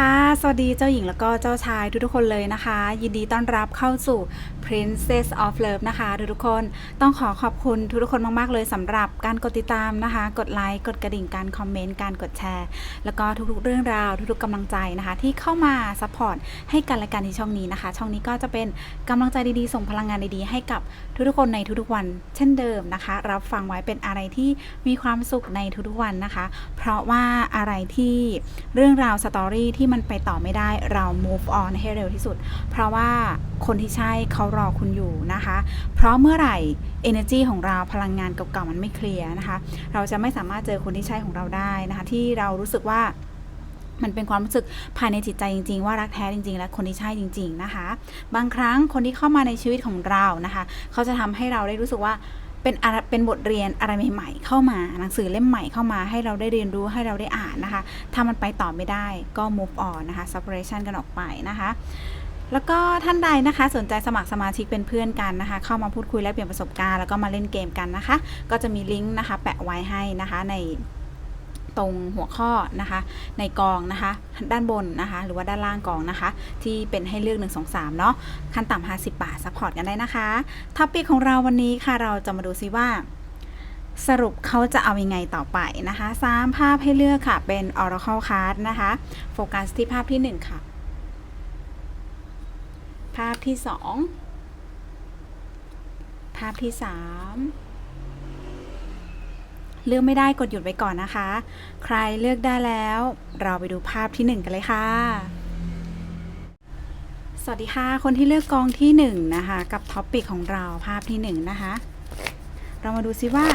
ค่ะ สวัสดีเจ้าหญิงแล้วก็เจ้าชายทุกๆคนเลยนะคะ ยินดีต้อนรับเข้าสู่ Princess of Love นะคะทุกคนต้องขอขอบคุณทุกคนมาก ๆ เลยสำหรับการกดติดตามนะคะ กดไลค์กดกระดิ่งการคอมเมนต์การกดแชร์ แล้วก็ทุกๆเรื่องราวทุกๆกำลังใจนะคะ ที่เข้ามาซัพพอร์ตให้กันและกันที่ช่องนี้นะคะ ช่องนี้ก็จะเป็นกำลังใจดีๆ ส่งพลังงานดีๆ ให้กับทุกๆคนในทุกๆวัน เช่นเดิมนะคะ รับฟังไว้เป็นอะไรที่มีความสุขในทุกๆวันนะคะ เพราะว่าอะไรที่เรื่องราวสตอรี่ที่มันไปต่อไม่ได้เรา move on ให้เร็วที่สุด เพราะว่าคนที่ใช่เขารอคุณอยู่นะคะ เพราะเมื่อไหร่ energy ของเราพลังงานเก่าๆมันไม่เคลียร์นะคะ เราจะไม่สามารถเจอคนที่ใช่ของเราได้นะคะ ที่เรารู้สึกว่ามันเป็นความรู้สึกภายในจิตใจจริง ๆ ว่ารักแท้จริง ๆ และคนที่ใช่จริง ๆ นะคะ บางครั้งคนที่เข้ามาในชีวิตของเรานะคะ เขาจะทำให้เราได้รู้สึกว่าเป็นอะเป็นบทเรียนอะไรใหม่ ๆ เข้ามาหนังสือเล่มใหม่เข้ามาให้เราได้เรียนรู้ให้เราได้อ่านนะคะ ถ้ามันไปต่อไม่ได้ก็ move on นะคะ separation กันออกไปนะคะ แล้วก็ท่านใดนะคะสนใจสมัครสมาชิกเป็นเพื่อนกันนะคะ เข้ามาพูดคุยและเปลี่ยนประสบการณ์แล้วก็มาเล่นเกมกันนะคะ ก็จะมีลิงก์นะคะ แปะไว้ให้นะคะในตรงหัวข้อนะคะ ในกองนะคะ ด้านบนนะคะ หรือว่าด้านล่างกองนะคะ ที่เป็นให้เลือก 1 2 3 เนาะขั้นต่ำ50 บาทซัพพอร์ตกันได้นะคะท็อปิกของเราวันนี้ค่ะเราจะมาดูซิว่าสรุปเขาจะเอาอยัางไงต่อไปนะคะสามภาพให้เลือกค่ะ เป็น Oracle Card นะคะ โฟกัสที่ภาพที่ 1 ค่ะ ภาพที่2ภาพที่3เลือกไม่ได้กดหยุดไว้ก่อนนะคะ ใครเลือกได้แล้ว เราไปดูภาพที่1กันเลยค่ะ สวัสดีค่ะ คนที่เลือกกองที่1นะคะ กับท็อปปิกของเราภาพที่1นะคะ เรามาดูซิว่า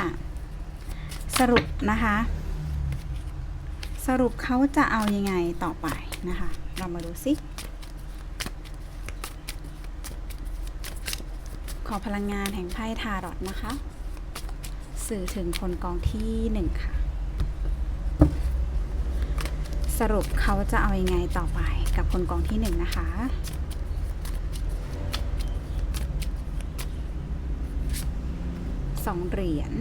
สรุปนะคะ สรุปเขาจะเอายังไงต่อไปนะคะ เรามาดูซิ ขอพลังงานแห่งไพ่ทารอตนะคะ สื่อถึงคนกองที่หนึ่งค่ะ สรุปเขาจะเอาอยัางไงต่อไปกับคนกองที่หนึ่งนะคะสองเหรียญ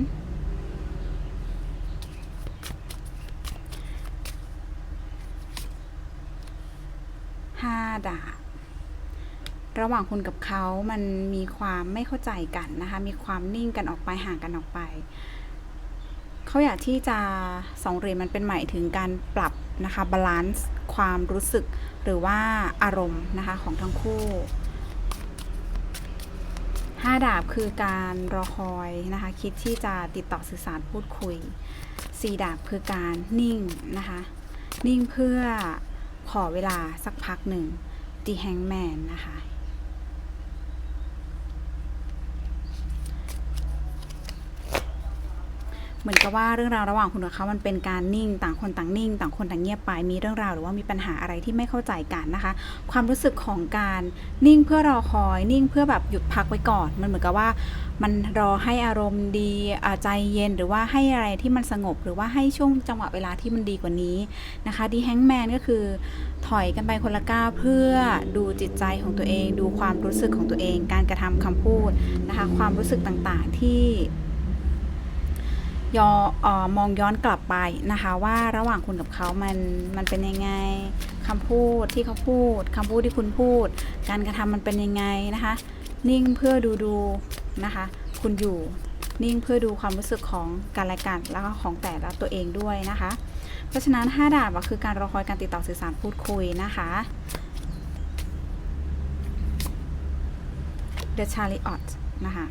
ห้าดาบ ระหว่างคุณกับเขามันมีความไม่เข้าใจกันนะคะ มีความนิ่งกันออกไปห่างกันออกไป เขาอยากที่จะสองเหรียญมันเป็นหมายถึงการปรับนะคะบาลานซ์ความรู้สึกหรือว่าอารมณ์นะคะของทั้งคู่ห้าดาบคือการรอคอยนะคะ คิดที่จะติดต่อสื่อสารพูดคุยสี่ดาบคือการนิ่งนะคะ นิ่งเพื่อขอเวลาสักพักหนึ่ง The Hangman นะคะ เหมือนกับว่าเรื่องราวระหว่างคุณกับเขามันเป็นการนิ่ง ต่างคนต่างนิ่ง ต่างคนต่างเงียบไป มีเรื่องราวหรือว่ามีปัญหาอะไรที่ไม่เข้าใจกันนะคะ ความรู้สึกของการนิ่งเพื่อรอคอย นิ่งเพื่อแบบหยุดพักไว้ก่อน มันเหมือนกับว่ามันรอให้อารมณ์ดีใจเย็นหรือว่าให้อะไรที่มันสงบ หรือว่าให้ช่วงจังหวะเวลาที่มันดีกว่านี้นะคะดีแฮงแมนก็คือถอยกันไปคนละก้าวเพื่อดูจิตใจของตัวเอง ดูความรู้สึกของตัวเอง การกระทำคำพูดนะคะ ความรู้สึกต่างๆที่ ยออมองย้อนกลับไปนะคะ ว่าระหว่างคุณกับเขามันมันเป็นยังไงคำพูดที่เขาพูดคำพูดที่คุณพูด การกระทำมันเป็นยังไงนะคะ นิ่งเพื่อดูดูนะคะ คุณอยู่นิ่งเพื่อดูความรู้สึกของกันและกันแล้วก็ของแต่ละตัวเองด้วยนะคะ เพราะฉะนั้นห้าดาบอะคือการรอคอยการติดต่อสื่อสารพูดคุยนะคะ The Chariot นะคะ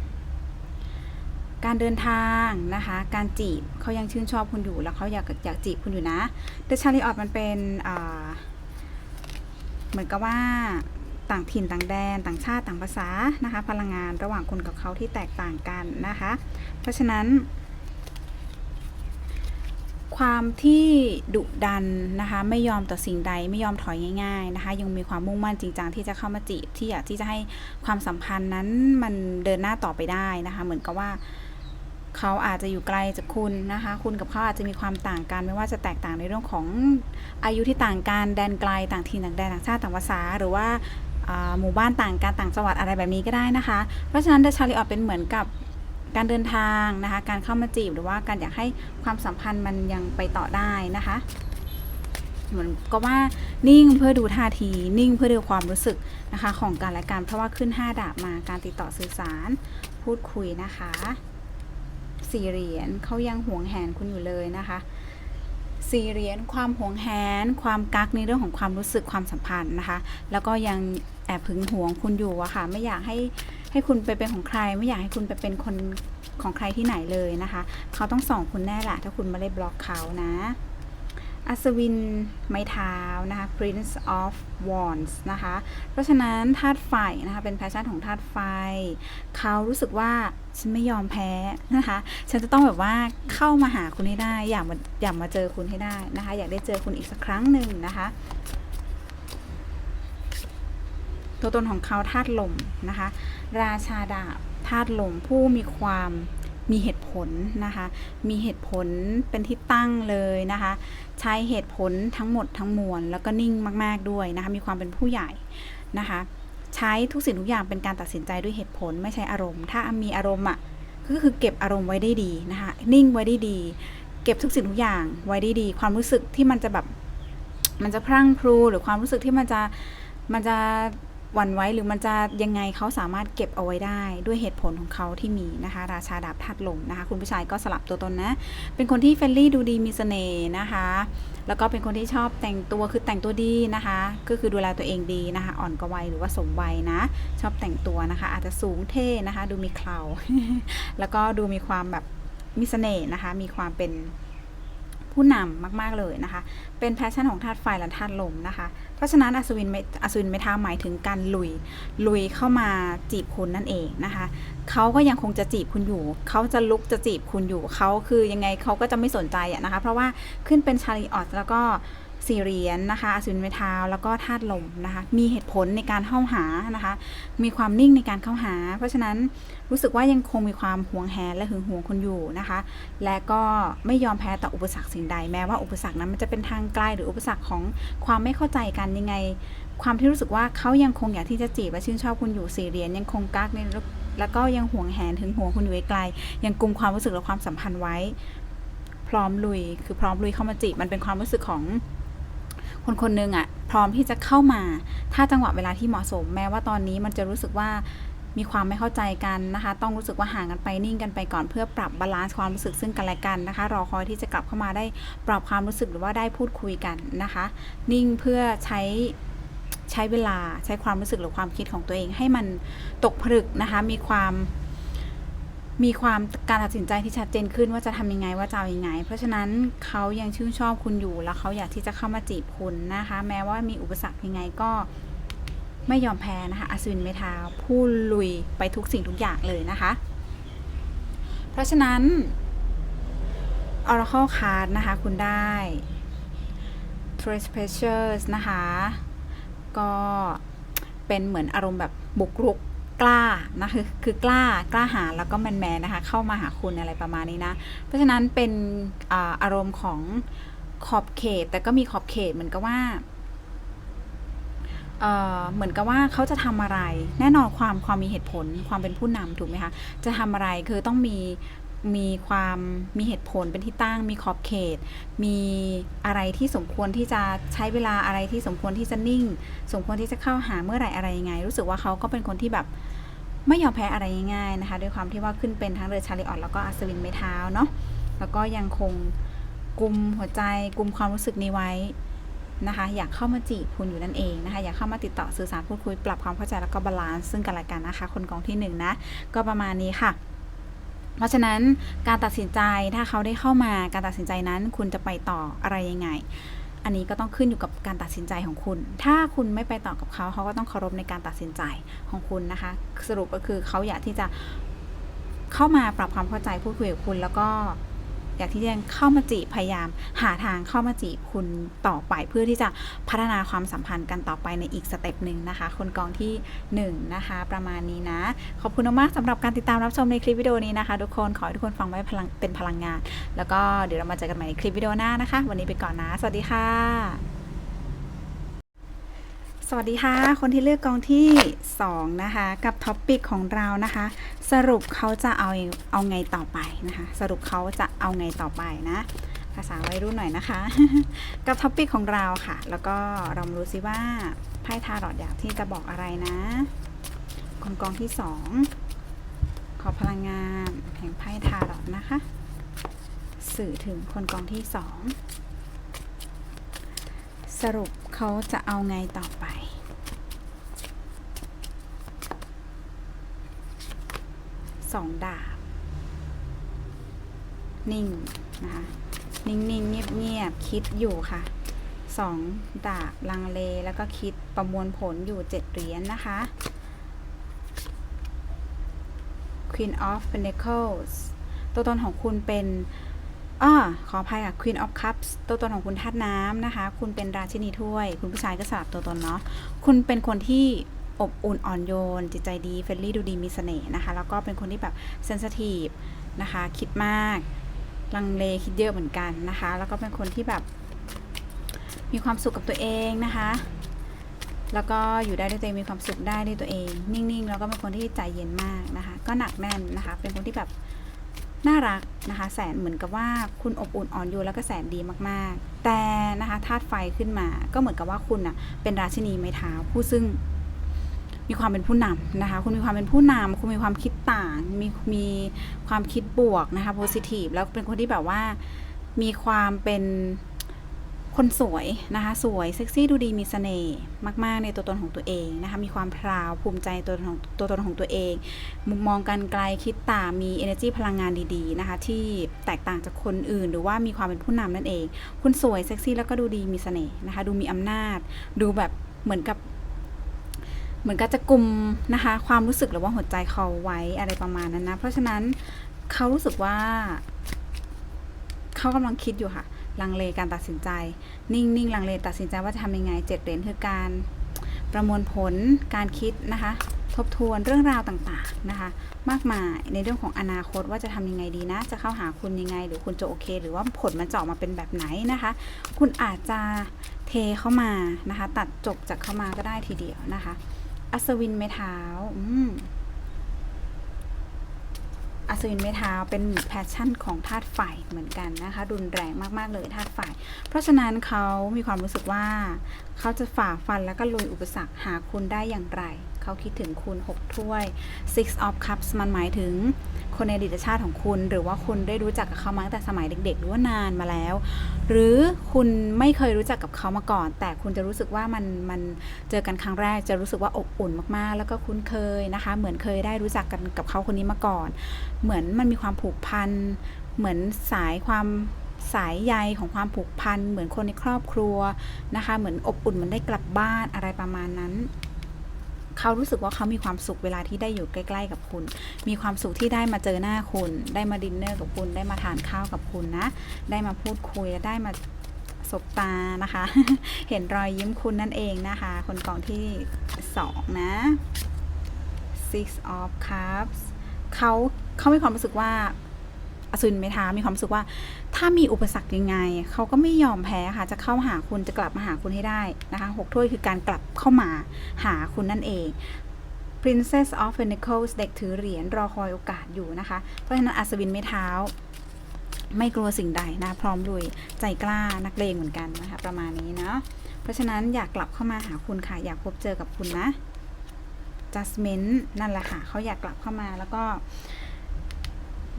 การเดินทางนะคะ การจีบเขายังชื่นชอบคุณอยู่แล้วเขาอยากอยากจีบคุณอยู่นะ The Chariot มันเป็นเหมือนกับว่าต่างถิ่นต่างแดน ต่างชาติต่างภาษานะคะ พลังงานระหว่างคุณกับเขาที่แตกต่างกันนะคะ เพราะฉะนั้น ความที่ดุดันนะคะ ไม่ยอมต่อสิ่งใดไม่ยอมถอยง่ายๆนะคะ ยังมีความมุ่งมั่นจริงจังที่จะเข้ามาจีบที่อยากที่จะให้ความสัมพันธ์นั้นมันเดินหน้าต่อไปได้นะคะ เหมือนกับว่า เขาอาจจะอยู่ไกลจากคุณนะคะ คุณกับเขาอาจจะมีความต่างกัน ไม่ว่าจะแตกต่างในเรื่องของอายุที่ต่างกัน แดนไกล ต่างถิ่นต่างแดนต่างชาติต่างภาษา หรือว่าหมู่บ้านต่างกันต่างจังหวัดอะไรแบบนี้ก็ได้นะคะ เพราะฉะนั้นเดชาริออเป็นเหมือนกับการเดินทางนะคะ การเข้ามาจีบหรือว่าการอยากให้ความสัมพันธ์มันยังไปต่อได้นะคะ เหมือนก็ว่านิ่งเพื่อดูท่าที นิ่งเพื่อดูความรู้สึกนะคะ ของกันและกันเพราะว่าขึ้น 5 ดาบมาการติดต่อสื่อสารพูดคุยนะคะ สี่เหรียญเขายังห่วงแหนคุณอยู่เลยนะคะสี่เหรียญความห่วงแหน ความกักในเรื่องของความรู้สึกความสัมพันธ์นะคะ แล้วก็ยังแอบหึงหวงคุณอยู่อะค่ะ ไม่อยากให้ให้คุณไปเป็นของใคร ไม่อยากให้คุณไปเป็นคนของใครที่ไหนเลยนะคะ เขาต้องส่องคุณแน่แหละถ้าคุณไม่ได้บล็อกเขานะ อัศวินไม้เท้านะคะ Prince of Wands นะคะ เพราะฉะนั้นธาตุไฟนะคะ เป็นแพชชั่นของธาตุไฟ เขารู้สึกว่าฉันไม่ยอมแพ้นะคะ ฉันจะต้องแบบว่าเข้ามาหาคุณให้ได้ อยากมาอยากมาเจอคุณให้ได้นะคะ อยากได้เจอคุณอีกสักครั้งหนึ่งนะคะ ตัวตนของเขาธาตุลมนะคะ ราชาดาบธาตุลมผู้มีความ มีเหตุผลนะคะ มีเหตุผลเป็นที่ตั้งเลยนะคะ ใช้เหตุผลทั้งหมดทั้งมวลแล้วก็นิ่งมาก ๆด้วยนะคะ มีความเป็นผู้ใหญ่นะคะ ใช้ทุกสิ่งทุกอย่างเป็นการตัดสินใจด้วยเหตุผลไม่ใช่อารมณ์ ถ้ามีอารมณ์อะก็คือเก็บอารมณ์ไว้ได้ดีนะคะ นิ่งไว้ได้ดี เก็บทุกสิ่งทุกอย่างไว้ได้ดี ความรู้สึกที่มันจะแบบมันจะพรั่งพรูหรือความรู้สึกที่มันจะมันจะ หวั่นไหวหรือมันจะยังไงเขาสามารถเก็บเอาไว้ได้ด้วยเหตุผลของเขาที่มีนะคะ ราชาดาบธาตุลมนะคะ คุณผู้ชายก็สลับตัวตนนะ เป็นคนที่เฟรนลี่ดูดีมีเสน่ห์นะคะ แล้วก็เป็นคนที่ชอบแต่งตัวคือแต่งตัวดีนะคะ ก็คือดูแลตัวเองดีนะคะ อ่อนกว่าวัยหรือว่าสมวัยนะ ชอบแต่งตัวนะคะ อาจจะสูงเท่นะคะ ดูมีเคราแล้วก็ดูมีความแบบมีเสน่ห์นะคะ มีความเป็นผู้นำมาก ๆ เลยนะคะ เป็นแพชชั่นของธาตุไฟและธาตุลมนะคะ ราะฉะนั้นอัศวินเมอัศวินเมทาหมายถึงการลุย ลุยเข้ามาจีบคุณนั่นเองนะคะเขาก็ยังคงจะจีบคุณอยู่ เขาจะลุกจะจีบคุณอยู่ เขาคือยังไงเขาก็จะไม่สนใจนะคะ เพราะว่าขึ้นเป็นชาลีออตแล้วก็ สี่เหรียญนะคะอสุนเมทาวแล้วก็ธาตุลมนะคะ มีเหตุผลในการเข้าหานะคะ มีความนิ่งในการเข้าหา เพราะฉะนั้นรู้สึกว่ายังคงมีความห่วงแหนและหึงหวงคนอยู่นะคะ และก็ไม่ยอมแพ้ต่ออุปสรรคสิ่งใด แม้ว่าอุปสรรคนั้นมันจะเป็นทางไกลหรืออุปสรรคของความไม่เข้าใจกันยังไง ความที่รู้สึกว่าเขายังคงอยากที่จะจีบและชื่นชอบคุณอยู่สี่เหรียญยังคงกักในแล้วก็ยังห่วงแหนถึงห่วงคุณอยู่ไกล ยังกุมความรู้สึกและความสัมพันธ์ไว้ พร้อมลุย คือพร้อมลุยเข้ามาจีบมันเป็นความรู้สึกของ คนคนหนึ่งอะพร้อมที่จะเข้ามา ถ้าจังหวะเวลาที่เหมาะสม แม้ว่าตอนนี้มันจะรู้สึกว่ามีความไม่เข้าใจกันนะคะ ต้องรู้สึกว่าห่างกันไปนิ่งกันไปก่อนเพื่อปรับบาลานซ์ความรู้สึกซึ่งกันและกันนะคะ รอคอยที่จะกลับเข้ามาได้ปรับความรู้สึกหรือว่าได้พูดคุยกันนะคะ นิ่งเพื่อใช้ใช้เวลาใช้ความรู้สึกหรือความคิดของตัวเองให้มันตกผลึกนะคะ มีความ มีความการตัดสินใจที่ชัดเจนขึ้นว่าจะทำยังไงว่าจะเอาอยัางไง เพราะฉะนั้นเขายังชื่นชอบคุณอยู่แล้วเขาอยากที่จะเข้ามาจีบคุณนะคะ แม้ว่ามีอุปสรรคยังไงก็ไม่ยอมแพ้นะคะอัศวินเมทาผู้ลุยไปทุกสิ่งทุกอย่างเลยนะคะ เพราะฉะนั้น Oracle Card นะคะ คุณได้ Trace Pressures นะคะ ก็เป็นเหมือนอารมณ์แบบบุกรุก กล้านะคือคือกล้ากล้าหาแล้วก็แมนแมนๆนะคะ เข้ามาหาคุณอะไรประมาณนี้นะ เพราะฉะนั้นเป็นอาอารมณ์ของขอบเขต แต่ก็มีขอบเขตเหมือนกับว่าเอ่อเหมือนกับว่าเขาจะทำอะไร แน่นอนความความมีเหตุผลความเป็นผู้นำถูกไหมคะ จะทำอะไรคือต้องมี มีความมีเหตุผลเป็นที่ตั้ง มีขอบเขต มีอะไรที่สมควรที่จะใช้เวลาอะไรที่สมควรที่จะนิ่ง สมควรที่จะเข้าหาเมื่อไหร่อะไรยังไง รู้สึกว่าเขาก็เป็นคนที่แบบไม่ยอมแพ้อะไรง่ายๆนะคะด้วยความที่ว่าขึ้นเป็นทั้งเรือชาลิออตแล้วก็อัศวินไม้เท้าเนาะแล้วก็ยังคงกุมหัวใจกุมความรู้สึกนี้ไว้นะคะอยากเข้ามาจีบคุณอยู่นั่นเองนะคะอยากเข้ามาติดต่อสื่อสารพูดคุยปรับความเข้าใจแล้วก็บาลานซ์ซึ่งกันและกันนะคะ คนกองที่หนึ่งนะก็ประมาณนี้ค่ะ เพราะฉะนั้นการตัดสินใจถ้าเขาได้เข้ามาการตัดสินใจนั้น คุณจะไปต่ออะไรยังไง อันนี้ก็ต้องขึ้นอยู่กับการตัดสินใจของคุณ ถ้าคุณไม่ไปต่อกับเขาเขาก็ต้องเคารพในการตัดสินใจของคุณนะคะ สรุปก็คือเขาอยากที่จะเข้ามาปรับความเข้าใจพูดคุยกับคุณแล้วก็ อยากที่จะเข้ามาจีบพยายาม หาทางเข้ามาจีบคุณต่อไป เพื่อที่จะพัฒนาความสัมพันธ์กันต่อไปในอีกสเต็ปหนึ่งนะคะ คนกองที่หนึ่งนะคะประมาณนี้นะ ขอบคุณมากสำหรับการติดตามรับชมในคลิปวิดีโอนี้นะคะ ทุกคนขอให้ทุกคนฟังไว้พลังเป็นพลังงาน แล้วก็เดี๋ยวเรามาเจอกันใหม่ในคลิปวิดีโอหน้านะคะ วันนี้ไปก่อนนะ สวัสดีค่ะ วัสดีค่ะ คนที่เลือกกองที่ 2 นะคะ กับท็อปปิกของเรานะคะ สรุปเขาจะเอาเอาไงต่อไปนะคะ สรุปเขาจะเอาไงต่อไปนะ ภาษาวัยรุ่นหน่อยนะคะ กับท็อปปิกของเราค่ะ แล้วก็เรามาดูซิว่าไพ่ทาร์รอดอยากที่จะบอกอะไรนะคนกองที่สองขอพลังงานแห่งไพ่ทาร์รอดนะคะ สื่อถึงคนกองที่สอง สรุปเขาจะเอาไงต่อไป สองดาบ นิ่งนะคะนิ่งๆเงียบๆคิดอยู่ค่ะสองดาบลังเลแล้วก็คิดประมวลผลอยู่เจ็ดเหรียญนนะคะ Queen of Pentacles ตัวตนของคุณเป็น อ่าขออภัยค่ะ Queen of Cups ตัวตนของคุณธาตุน้ำนะคะ คุณเป็นราชินีถ้วย คุณผู้ชายก็สลับตัวตนเนาะ คุณเป็นคนที่อบอุ่นอ่อนโยน จิตใจดีเฟรนลี่ดูดีมีเสน่ห์นะคะ แล้วก็เป็นคนที่แบบเซน i ทีฟนะคะ คิดมาก ลังเลคิดเยอะเหมือนกันนะคะ แล้วก็เป็นคนที่แบบ มีความสุขกับตัวเองนะคะ แล้วก็อยู่ได้ด้วยตัวเองมีความสุขได้ด้วยตัวเอง นิ่งๆ แล้วก็เป็นคนที่ใจเย็นมากนะคะ ก็หนักแน่นนะคะ เป็นคนที่แบบ น่ารักนะคะแสนเหมือนกับว่าคุณอบอุ่นอ่อนโยนแล้วก็แสนดีมากๆ แต่นะคะธาตุไฟขึ้นมาก็เหมือนกับว่าคุณอะเป็นราชินีไม้เท้าผู้ซึ่งมีความเป็นผู้นำนะคะ คุณมีความเป็นผู้นำคุณมีความคิดต่าง มีมีความคิดบวกนะคะโพซิทีฟแล้วเป็นคนที่แบบว่ามีความเป็น คนสวยนะคะ สวยเซ็กซี่ดูดีมีเสน่ห์มาก ๆ ในตัวตนของตัวเองนะคะ มีความพราวภูมิใจตัวตนของตัวตนของตัวเอง มุมมองการไกลคิดต่างมี energy พลังงานดีๆนะคะ ที่แตกต่างจากคนอื่น หรือว่ามีความเป็นผู้นำนั่นเอง คุณสวยเซ็กซี่แล้วก็ดูดีมีเสน่ห์นะคะ ดูมีอำนาจ ดูแบบเหมือนกับ เหมือนกับจะกลุ่มนะคะ ความรู้สึกหรือว่าหัวใจเขาไว้อะไรประมาณนั้นนะเพราะฉะนั้นเขารู้สึกว่าเขากำลังคิดอยู่ค่ะ ลังเลการตัดสินใจ นิ่งๆลังเลตัดสินใจว่าจะทำยังไงเจ็ดเหรียญคือการประมวลผลการคิดนะคะ ทบทวนเรื่องราวต่างๆนะคะ มากมายในเรื่องของอนาคตว่าจะทำยังไงดีนะ จะเข้าหาคุณยังไง หรือคุณจะโอเค หรือว่าผลมันจะออกมาเป็นแบบไหนนะคะ คุณอาจจะเทเข้ามานะคะ ตัดจบจากเข้ามาก็ได้ทีเดียวนะคะ อัศวินไม้เท้าอืม อัศวินไม้เท้าเป็นแพชชั่นของธาตุไฟเหมือนกันนะคะรุนแรงมากๆเลยธาตุไฟเพราะฉะนั้นเขามีความรู้สึกว่า เขาจะฝ่าฟันแล้วก็ลุยอุปสรรคหาคุณได้อย่างไร เขาคิดถึงคุณ 6 ถ้วย six of cups มันหมายถึงคนในอดีตชาติของคุณ หรือว่าคุณได้รู้จักกับเขามาตั้งแต่สมัยเด็ก ๆ หรือว่านานมาแล้ว หรือคุณไม่เคยรู้จักกับเขามาก่อน แต่คุณจะรู้สึกว่ามันมันเจอกันครั้งแรกจะรู้สึกว่าอบอุ่นมากๆ แล้วก็คุ้นเคยนะคะ เหมือนเคยได้รู้จักกันกับเขาคนนี้มาก่อน เหมือนมันมีความผูกพันเหมือนสายความสายใยของความผูกพันเหมือนคนในครอบครัวนะคะ เหมือนอบอุ่นเหมันได้กลับบ้านอะไรประมาณนั้น เขารู้สึกว่าเขามีความสุขเวลาที่ได้อยู่ใกล้ ๆ กับคุณ มีความสุขที่ได้มาเจอหน้าคุณ ได้มาดินเนอร์กับคุณ ได้มาทานข้าวกับคุณนะ ได้มาพูดคุย ได้มาสบตานะคะ เห็นรอยยิ้มคุณนั่นเองนะคะ คนกองที่สองนะ six of cups เขาเขามีความรู้สึกว่า อสุนเมทามีความรู้สึกว่า ถ้ามีอุปสรรคยังไง เขาก็ไม่ยอมแพ้ค่ะ จะเข้าหาคุณจะกลับมาหาคุณให้ได้นะคะหกถ้วยคือการกลับเข้ามาหาคุณนั่นเอง Princess of Pentacles เด็กถือเหรียญรอคอยโอกาสอยู่นะคะ เพราะฉะนั้นอัศวินไม้เท้า ไม่กลัวสิ่งใดนะ พร้อมลุยใจกล้านักเลงเหมือนกันนะคะ ประมาณนี้เนาะเพราะฉะนั้นอยากกลับเข้ามาหาคุณค่ะ อยากพบเจอกับคุณนะ Justment นั่นแหละค่ะเขาอยากกลับเข้ามาแล้วก็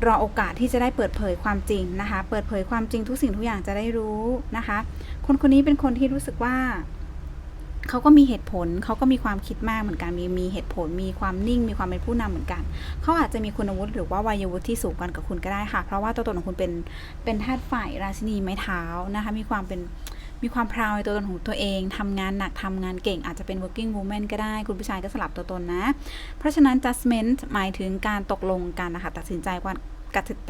รอโอกาสที่จะได้เปิดเผยความจริงนะคะ เปิดเผยความจริงทุกสิ่งทุกอย่างจะได้รู้นะคะ คนคนนี้เป็นคนที่รู้สึกว่าเขาก็มีเหตุผล เขาก็มีความคิดมากเหมือนกัน มีมีเหตุผล มีความนิ่ง มีความเป็นผู้นำเหมือนกัน เขาอาจจะมีคุณวุฒิหรือว่าวัยวุฒิที่สูงกันกับคุณก็ได้ค่ะ เพราะว่าตัวตนของคุณเป็นเป็นธาตุฝ่ายราชินีไม้เท้านะคะ มีความเป็น มีความพราวในตัวตนของตัวเองทำงานหนักทำงานเก่งอาจจะเป็น working woman ก็ได้ คุณผู้ชายก็สลับตัวตนนะ เพราะฉะนั้น judgment หมายถึงการตกลงกันนะคะตัดสินใจว่า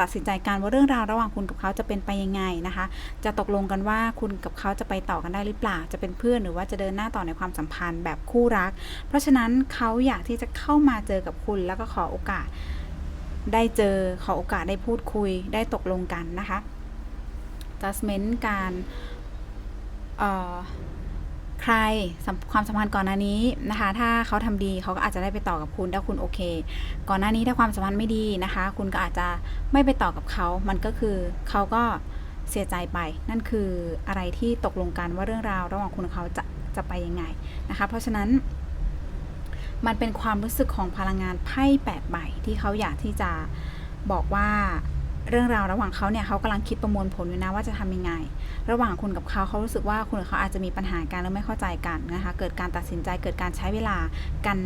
ตัดสินใจการว่าเรื่องราวระหว่างคุณกับเขาจะเป็นไปยังไงนะคะ จะตกลงกันว่าคุณกับเขาจะไปต่อกันได้หรือเปล่า จะเป็นเพื่อนหรือว่าจะเดินหน้าต่อในความสัมพันธ์แบบคู่รัก เพราะฉะนั้นเขาอยากที่จะเข้ามาเจอกับคุณ แล้วก็ขอโอกาสได้เจอ ขอโอกาสได้พูดคุย ได้ตกลงกันนะคะ judgment การ ใครความสัมพันธ์ก่อนหน้านี้นะคะ ถ้าเขาทำดีเขาก็อาจจะได้ไปต่อกับคุณถ้าคุณโอเค ก่อนหน้านี้ถ้าความสัมพันธ์ไม่ดีนะคะ คุณก็อาจจะไม่ไปต่อกับเขา มันก็คือเขาก็เสียใจไป นั่นคืออะไรที่ตกลงกันว่าเรื่องราวระหว่างคุณกับเขาจะจะไปยังไงนะคะ เพราะฉะนั้น มันเป็นความรู้สึกของพลังงานไพ่แปดใบที่เขาอยากที่จะบอกว่า เรื่องราวระหว่างเขาเนี่ยเขากำลังคิดประมวลผลอยู่นะว่าจะทำยังไง ระหว่างคุณกับเขาเขารู้สึกว่าคุณกับเขาอาจจะมีปัญหากันแล้วไม่เข้าใจกันนะคะ เกิดการตัดสินใจเกิดการใช้เวลากัน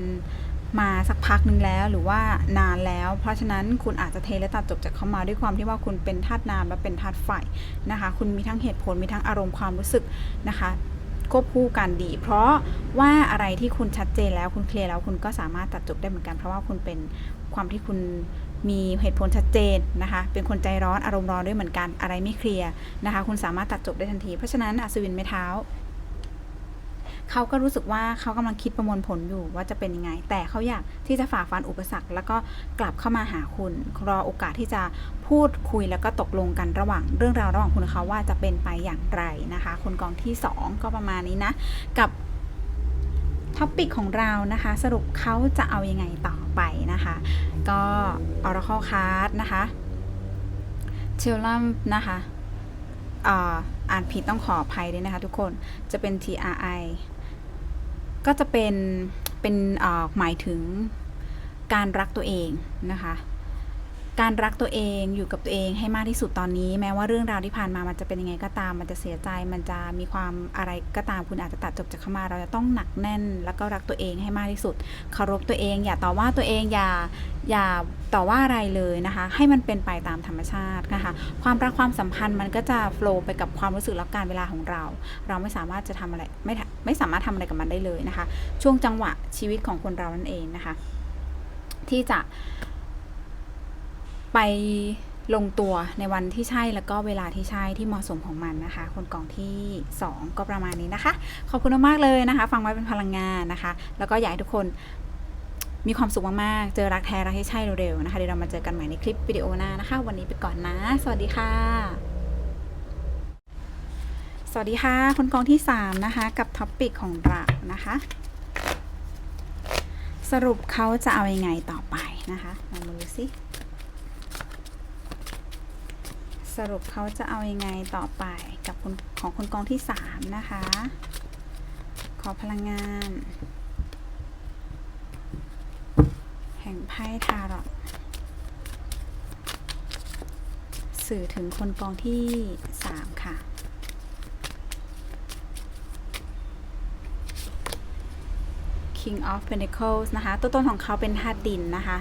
มาสักพักหนึ่งแล้วหรือว่านานแล้ว เพราะฉะนั้นคุณอาจจะเทและตัดจบจากเขามาด้วยความที่ว่าคุณเป็นธาตุน้ำและเป็นธาตุไฟนะคะ คุณมีทั้งเหตุผลมีทั้งอารมณ์ความรู้สึกนะคะควบคู่กันดี เพราะว่าอะไรที่คุณชัดเจนแล้วคุณเคลียร์แล้วคุณก็สามารถตัดจบได้เหมือนกัน เพราะว่าคุณเป็นความที่คุณ มีเหตุผลชัดเจนนะคะ เป็นคนใจร้อนอารมณ์ร้อนด้วยเหมือนกัน อะไรไม่เคลียร์นะคะ คุณสามารถตัดจบได้ทันที เพราะฉะนั้นอัศวินไม้เท้า เขาก็รู้สึกว่าเขากำลังคิดประมวลผลอยู่ว่าจะเป็นยังไง แต่เขาอยากที่จะฝ่าฟันอุปสรรค แล้วก็กลับเข้ามาหาคุณ รอโอกาสที่จะพูดคุยแล้วก็ตกลงกันระหว่างเรื่องราวระหว่างคุณเขาว่าจะเป็นไปอย่างไรนะคะ คนกองที่ 2 ก็ประมาณนี้นะ กับ ท็อปิกของเรานะคะ สรุปเขาจะเอายังไงต่อไปนะคะ ก็ Oracle Card นะคะเชลลัมนะคะอ่านผิดต้องขออภัยด้วยนะคะทุกคนจะเป็น TRI ก็จะเป็นเป็นอ่อหมายถึงการรักตัวเองนะคะ การรักตัวเองอยู่กับตัวเองให้มากที่สุดตอนนี้ แม้ว่าเรื่องราวที่ผ่านมามันจะเป็นยังไงก็ตาม มันจะเสียใจมันจะมีความอะไรก็ตามคุณอาจจะตัดจบจากเข้ามา เราจะต้องหนักแน่น แล้วก็รักตัวเองให้มากที่สุดเคารพตัวเอง อย่าต่อว่าตัวเองอย่าอย่าต่อว่าอะไรเลยนะคะ ให้มันเป็นไปตามธรรมชาตินะคะความรักความสัมพันธ์มันก็จะโฟล์ไปกับความรู้สึกและการเวลาของเรา เราไม่สามารถจะทำอะไรไม่ไม่สามารถทำอะไรกับมันได้เลยนะคะ ช่วงจังหวะชีวิตของคนเรานั่นเองนะคะ ที่จะ ไปลงตัวในวันที่ใช่แล้วก็เวลาที่ใช่ที่เหมาะสมของมันนะคะ คนกล่องที่ 2 ก็ประมาณนี้นะคะ ขอบคุณมากเลยนะคะ ฟังไว้เป็นพลังงานนะคะ แล้วก็อยากให้ทุกคนมีความสุขมากๆ เจอรักแท้รักที่ใช่เร็วๆนะคะ เดี๋ยวเรามาเจอกันใหม่ในคลิปวิดีโอหน้านะคะ วันนี้ไปก่อนนะ สวัสดีค่ะสวัสดีค่ะ คนกองที่ 3 นะคะ กับท็อปปิกของเรานะคะ สรุปเขาจะเอาอยัางไงต่อไปนะคะลองมาดูสิ สรุปเขาจะเอาอยัางไงต่อไปกับคนของคนกองที่สามนะคะ ขอพลังงาน แห่งไพ่ทารอตสื่อถึงคนกองที่สามค่ะ King of Pentacles นะคะ ตัวตนของเขาเป็นธาตุดินนะคะ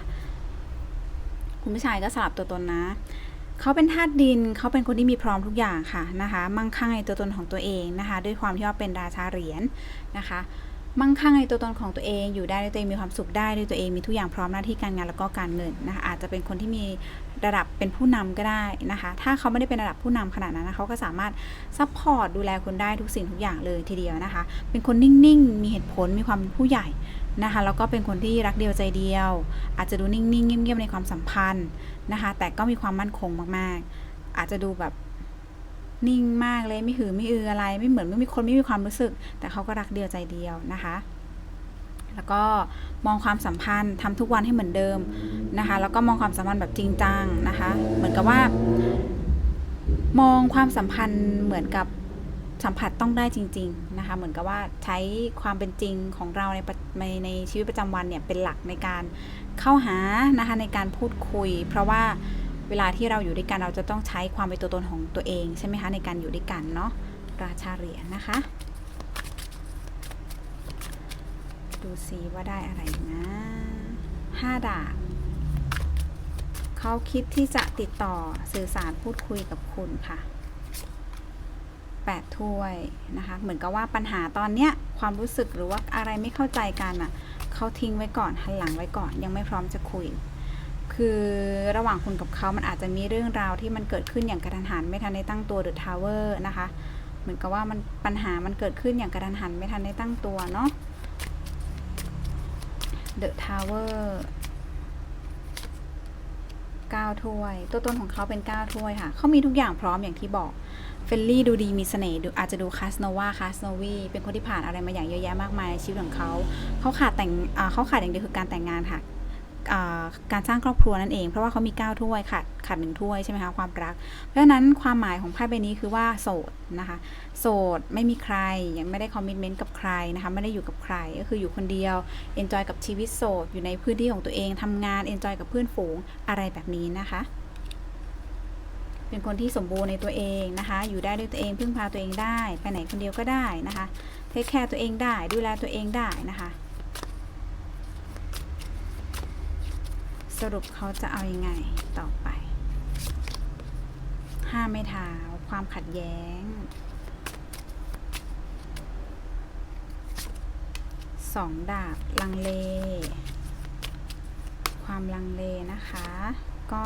คุณผู้ชายก็สลับตัวตนนะ เขาเป็นธาตุดิน เขาเป็นคนที่มีพร้อมทุกอย่างค่ะนะคะ มั่งคั่งในตัวตนของตัวเองนะคะ ด้วยความที่ว่าเป็นราชาเหรียญนะคะ มั่งคั่งในตัวตนของตัวเองอยู่ได้ด้วยตัวเองมีความสุขได้ด้วยตัวเองมีทุกอย่างพร้อมหน้าที่การงานแล้วก็การเงินนะคะ อาจจะเป็นคนที่มีระดับเป็นผู้นำก็ได้นะคะ ถ้าเขาไม่ได้เป็นระดับผู้นำขนาดนั้นนะเขาก็สามารถซัพพอร์ตดูแลคุณได้ทุกสิ่งทุกอย่างเลยทีเดียวนะคะ เป็นคนนิ่งๆ มีเหตุผล มีความผู้ใหญ่ นะคะแล้วก็เป็นคนที่รักเดียวใจเดียว อาจจะดูนิ่งๆเงียบๆในความสัมพันธ์นะคะแต่ก็มีความมั่นคงมากๆ อาจจะดูแบบนิ่งมากเลยไม่หือไม่อืออะไร ไม่เหมือนไม่มีคนไม่มีความรู้สึก แต่เขาก็รักเดียวใจเดียวนะคะ แล้วก็มองความสัมพันธ์ทำทุกวันให้เหมือนเดิมนะคะ แล้วก็มองความสัมพันธ์แบบจริงจังนะคะ เหมือนกับว่า มองความสัมพันธ์เหมือนกับ สัมผัสต้องได้จริง ๆนะคะ เหมือนกับว่าใช้ความเป็นจริงของเราในในในชีวิตประจำวันเนี่ยเป็นหลักในการเข้าหานะคะในการพูดคุย เพราะว่าเวลาที่เราอยู่ด้วยกันเราจะต้องใช้ความเป็นตัวตนของตัวเองใช่ไหมคะในการอยู่ด้วยกันเนาะราชาเหรียญนะคะ ดูซิว่าได้อะไรนะห้าดาบเขาคิดที่จะติดต่อสื่อสารพูดคุยกับคุณค่ะ แปดถ้วยนะคะ เหมือนกับว่าปัญหาตอนเนี้ยความรู้สึกหรือว่าอะไรไม่เข้าใจกันอะเขาทิ้งไว้ก่อนหันหลังไว้ก่อน ยังไม่พร้อมจะคุย คือระหว่างคุณกับเขามันอาจจะมีเรื่องราวที่มันเกิดขึ้นอย่างกระทันหันไม่ทันได้ตั้งตัว The Tower นะคะ เหมือนกับว่ามันปัญหามันเกิดขึ้นอย่างกระทันหันไม่ทันได้ตั้งตัวเนาะ The Tower 9ถ้วย ตัวตนของเขาเป็น 9 ถ้วยค่ะ เขามีทุกอย่างพร้อมอย่างที่บอก เฟลลี่ดูดีมีเสน่ห์ดูอาจจะดูคาสโนวาคาสโนวีเป็นคนที่ผ่านอะไรมาอย่างเยอะแยะมากมายในชีวิตของเขาเขาขาดแต่งเขาขาดอย่างเดียวคือการแต่งงานค่ะการสร้างครอบครัวนั่นเองเพราะว่าเขามี 9 ถ้วยขาดขาดหนึ่งถ้วยใช่ไหมคะความรัก เพราะฉะนั้นความหมายของไพ่ใบนี้คือว่าโสดนะคะโสดไม่มีใครยังไม่ได้คอมมิชเมนต์กับใครนะคะไม่ได้อยู่กับใครก็คืออยู่คนเดียวเอนจอยกับชีวิตโสดอยู่ในพื้นที่ของตัวเองทำงานเอนจอยกับเพื่อนฝูงอะไรแบบนี้นะคะ เป็นคนที่สมบูรณ์ในตัวเองนะคะ อยู่ได้ด้วยตัวเองพึ่งพาตัวเองได้ไปไหนคนเดียวก็ได้นะคะเทคแคร์ตัวเองได้ดูแลตัวเองได้นะคะ สรุปเขาจะเอายังไงต่อไปห้าไม่เท้าความขัดแย้งสองดาบลังเล ความลังเลนะคะ ก็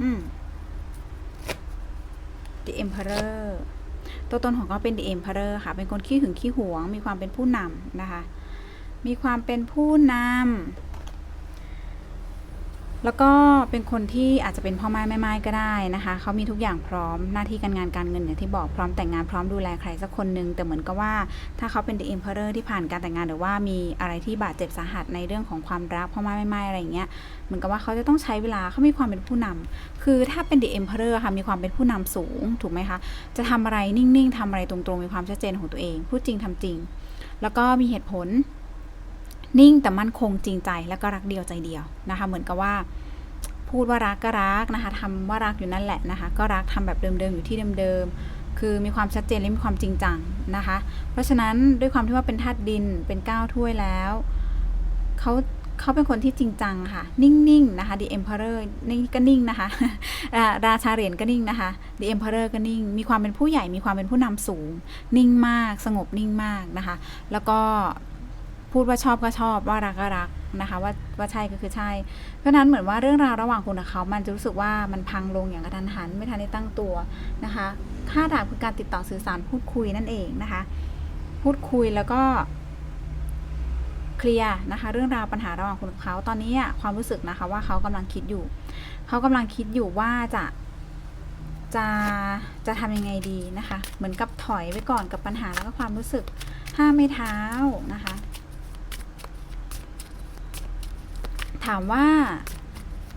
อืม The Emperor ตัวตนของเขาเป็น The Emperor ค่ะ เป็นคนขี้หึงขี้หวง มีความเป็นผู้นำนะคะ มีความเป็นผู้นำ แล้วก็เป็นคนที่อาจจะเป็นพ่อไม้แม่ไม้ก็ได้นะคะเขามีทุกอย่างพร้อมหน้าที่การงานการเงินอย่างที่บอกพร้อมแต่งงานพร้อมดูแลใครสักคนหนึ่งแต่เหมือนกับว่าถ้าเขาเป็น The Emperor ที่ผ่านการแต่งงานหรือว่ามีอะไรที่บาดเจ็บสาหัสในเรื่องของความรักพ่อไม้แม่ไม้อะไรอย่างเงี้ยเหมือนกับว่าเขาจะต้องใช้เวลาเขามีความเป็นผู้นำคือถ้าเป็น The Emperor ค่ะมีความเป็นผู้นำสูงถูกไหมคะจะทำอะไรนิ่งๆทำอะไรตรงๆมีความชัดเจนของตัวเองพูดจริงทำจริง แล้วก็มีเหตุผล นิ่งแต่มั่นคงจริงใจแล้วก็รักเดียวใจเดียวนะคะ เหมือนกับว่า พูดว่ารักก็รักนะคะทำว่ารักอยู่นั่นแหละนะคะ ก็รักทำแบบเดิมๆอยู่ที่เดิมๆคือมีความชัดเจนและมีความจริงจังนะคะ เพราะฉะนั้นด้วยความที่ว่าเป็นธาตุดินเป็นก้าวถ้วยแล้วเขาเขาเป็นคนที่จริงจังค่ะ นิ่งๆนะคะ The Emperor นี่ก็นิ่งนะคะ ราชาเหรียญก็นิ่งนะคะ The Emperor ก็นิ่ง มีความเป็นผู้ใหญ่มีความเป็นผู้นำสูง นิ่งมาก สงบนิ่งมากนะคะ แล้วก็ พูดว่าชอบก็ชอบว่ารักก็รักนะคะว่าว่าใช่ก็คือใช่ เพราะนั้นเหมือนว่าเรื่องราวระหว่างคุณกับเขา มันจะรู้สึกว่ามันพังลงอย่างกระทันหัน ไม่ทันได้ตั้งตัวนะคะค่าดาบคือการติดต่อสื่อสารพูดคุยนั่นเองนะคะ พูดคุยแล้วก็เคลียร์นะคะ เรื่องราวปัญหาระหว่างคุณกับเขาตอนนี้ความรู้สึกนะคะ ว่าเขากำลังคิดอยู่ เขากำลังคิดอยู่ว่าจะจะจะทำยังไงดีนะคะ เหมือนกับถอยไว้ก่อนกับปัญหาแล้วก็ความรู้สึกห้ามไม่เท้านะคะ ถามว่า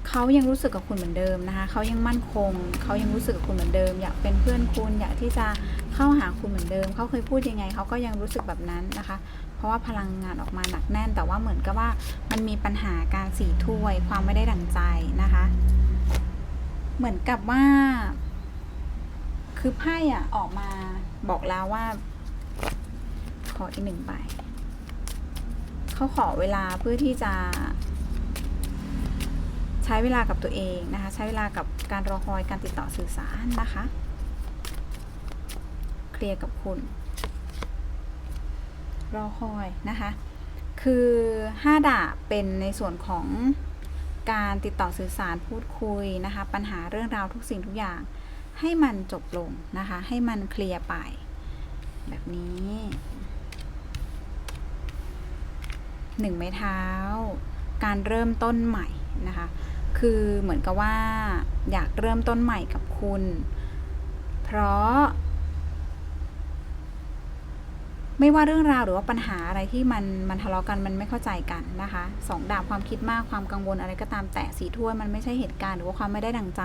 เขายังรู้สึกกับคุณเหมือนเดิมนะคะเขายังมั่นคงเขายังรู้สึกกับคุณเหมือนเดิม อยากเป็นเพื่อนคุณอยากที่จะเข้าหาคุณเหมือนเดิมเขาเคยพูดยังไงเขาก็ยังรู้สึกแบบนั้นนะคะ เพราะว่าพลังงานออกมาหนักแน่น แต่ว่าเหมือนกับว่ามันมีปัญหาการสีถ้วย ความไม่ได้ดั่งใจนะคะ เหมือนกับว่า คือไพ่อะออกมาบอกแล้วว่า ขออีกหนึ่งใบเขาขอเวลาเพื่อที่จะ ใช้เวลากับตัวเองนะคะ ใช้เวลากับการรอคอยการติดต่อสื่อสารนะคะ เคลียร์กับคุณ รอคอยนะคะ คือห้าดาบเป็นในส่วนของการติดต่อสื่อสารพูดคุยนะคะ ปัญหาเรื่องราวทุกสิ่งทุกอย่าง ให้มันจบลงนะคะ ให้มันเคลียร์ไป แบบนี้หนึ่งไม้เท้า การเริ่มต้นใหม่นะคะ คือเหมือนกับว่าอยากเริ่มต้นใหม่กับคุณ เพราะ ไม่ว่าเรื่องราวหรือว่าปัญหาอะไรที่มันมันทะเลาะกันมันไม่เข้าใจกันนะคะสองดาบความคิดมากความกังวลอะไรก็ตามแต่สีถ้วยมันไม่ใช่เหตุการณ์หรือว่าความไม่ได้ดังใจ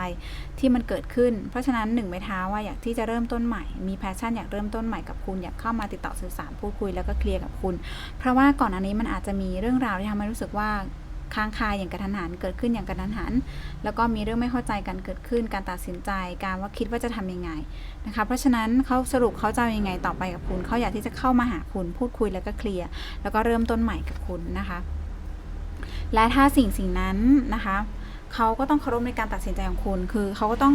ที่มันเกิดขึ้น เพราะฉะนั้นหนึ่งไม้เท้าว่าอยากที่จะเริ่มต้นใหม่ มีแพชชั่นอยากเริ่มต้นใหม่กับคุณอยากเข้ามาติดต่อสื่อสารพูดคุยแล้วก็เคลียร์กับคุณ เพราะว่าก่อนอันนี้มันอาจจะมีเรื่องราวที่ทำให้รู้สึกว่า ค้างคาอย่างกระทันหัน เกิดขึ้นอย่างกระทันหัน แล้วก็มีเรื่องไม่เข้าใจกันเกิดขึ้น การตัดสินใจ การว่าคิดว่าจะทำยังไงนะคะ เพราะฉะนั้นเขาสรุปเขาจะยังไงต่อไปกับคุณ เขาอยากที่จะเข้ามาหาคุณ พูดคุยแล้วก็เคลียร์ แล้วก็เริ่มต้นใหม่กับคุณนะคะ และถ้าสิ่งสิ่งนั้นนะคะเขาก็ต้องเคารพในการตัดสินใจของคุณ คือเขาก็ต้อง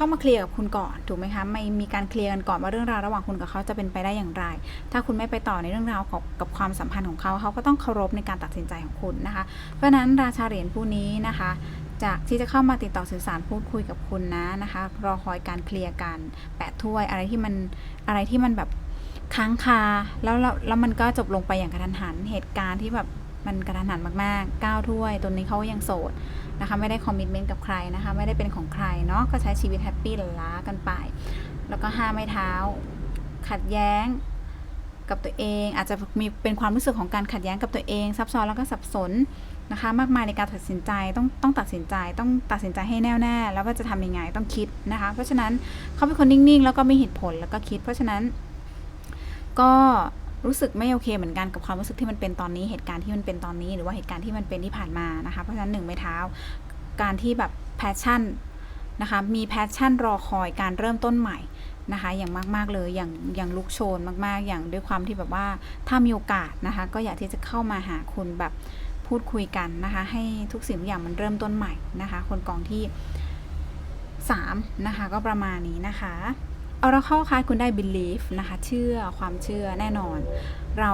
เข้ามาเคลียร์กับคุณก่อนถูกไหมคะไม่มีการเคลียร์กันก่อนว่าเรื่องราวระหว่างคุณกับเขาจะเป็นไปได้อย่างไร ถ้าคุณไม่ไปต่อในเรื่องราวกับกับความสัมพันธ์ของเขาเขาก็ต้องเคารพในการตัดสินใจของคุณนะคะ เพราะฉะนั้นราชาเหรียญผู้นี้นะคะจากที่จะเข้ามาติดต่อสื่อสารพูดคุยกับคุณนะนะคะ รอคอยการเคลียร์กันแปดถ้วยอะไรที่มันอะไรที่มันแบบค้างคาแล้วแล้วแล้วมันก็จบลงไปอย่างกระทันหันเหตุการณ์ที่แบบ มันกระทันหันมากๆเก้าถ้วยตัวนี้เขายังโสดนะคะ ไม่ได้คอมมิชเมนต์กับใครนะคะ ไม่ได้เป็นของใครเนาะก็ใช้ชีวิตแฮปปี้ล้ากันไป แล้วก็ห้ามไม่เท้า ขัดแย้งกับตัวเอง อาจจะมีเป็นความรู้สึกของการขัดแย้งกับตัวเองซับซ้อนแล้วก็สับสนนะคะ มากมายในการตัดสินใจต้องต้องตัดสินใจต้องตัดสินใจให้แน่วแน่แล้วว่าจะทำยังไงต้องคิดนะคะ เพราะฉะนั้นเขาเป็นคนนิ่งๆ แล้วก็มีเหตุผลแล้วก็คิด เพราะฉะนั้นก็ รู้สึกไม่โอเคเหมือนกันกับความรู้สึกที่มันเป็นตอนนี้เหตุการณ์ที่มันเป็นตอนนี้ หรือว่าเหตุการณ์ที่มันเป็นที่ผ่านมานะคะเพราะฉะนั้นหนึ่งไม้เท้า การที่แบบแพชชั่นนะคะมีแพชชั่นรอคอยการเริ่มต้นใหม่นะคะอย่างมาก ๆ เลยอย่างอย่างลุกโชนมาก ๆ อย่างด้วยความที่แบบว่าถ้ามีโอกาสนะคะก็อยากที่จะเข้ามาหาคุณแบบพูดคุยกันนะคะให้ทุกสิ่งทุกอย่างมันเริ่มต้นใหม่นะคะ คนกองที่3นะคะก็ประมาณนี้นะคะ เอาเราเข้าคายคุณได้ believe นะคะ เชื่อความเชื่อแน่นอน เรา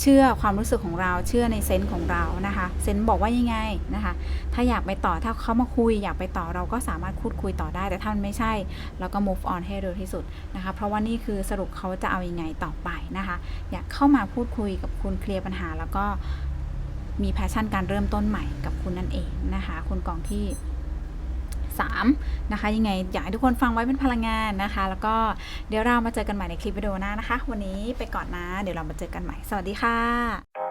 เชื่อความรู้สึกของเราเชื่อในเซนส์ของเรานะคะ เซนส์บอกว่ายังไงนะคะ ถ้าอยากไปต่อถ้าเขามาคุยอยากไปต่อเราก็สามารถพูดคุยต่อได้ แต่ถ้ามันไม่ใช่ เราก็ move on ให้เร็วที่สุดนะคะ เพราะว่านี่คือสรุปเขาจะเอาอยัางไงต่อไปนะคะ อยากเข้ามาพูดคุยกับคุณเคลียร์ปัญหา แล้วก็มีแพชชั่นการเริ่มต้นใหม่กับคุณนั่นเองนะคะ คุณกองที่ 3 นะคะ ยังไงอยากให้ทุกคนฟังไว้เป็นพลังงานนะคะ แล้วก็เดี๋ยวเรามาเจอกันใหม่ในคลิปวิดีโอหน้านะคะ วันนี้ไปก่อนนะ เดี๋ยวเรามาเจอกันใหม่ สวัสดีค่ะ